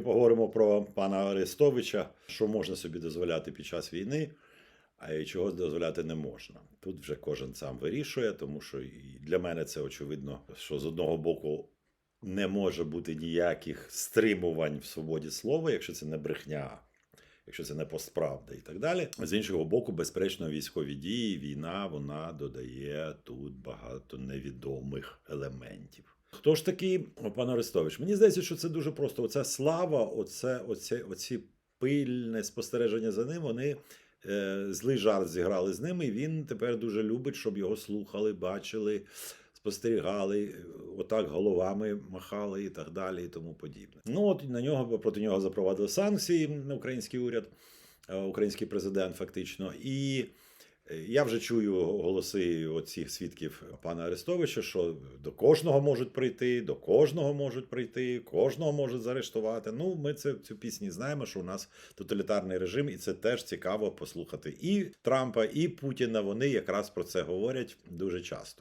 Поговоримо про пана Арестовича, що можна собі дозволяти під час війни, а і чого дозволяти не можна. Тут вже кожен сам вирішує, тому що і для мене це очевидно, що з одного боку не може бути ніяких стримувань в свободі слова, якщо це не брехня, якщо це не постправда і так далі. З іншого боку, безперечно, військові дії, війна вона додає тут багато невідомих елементів. Хто ж такий пан Арестович? Мені здається, що це дуже просто. Оця слава, оце, оце, оці пильне спостереження за ним, вони е, злий жарт зіграли з ним, і він тепер дуже любить, щоб його слухали, бачили, спостерігали, е, отак головами махали і так далі, і тому подібне. Ну от на нього проти нього запровадили санкції український уряд, е, український президент, фактично. І я вже чую голоси оцих свідків пана Арестовича, що до кожного можуть прийти, до кожного можуть прийти, кожного можуть заарештувати. Ну, ми це цю пісню знаємо, що у нас тоталітарний режим, і це теж цікаво послухати. І Трампа, і Путіна вони якраз про це говорять дуже часто.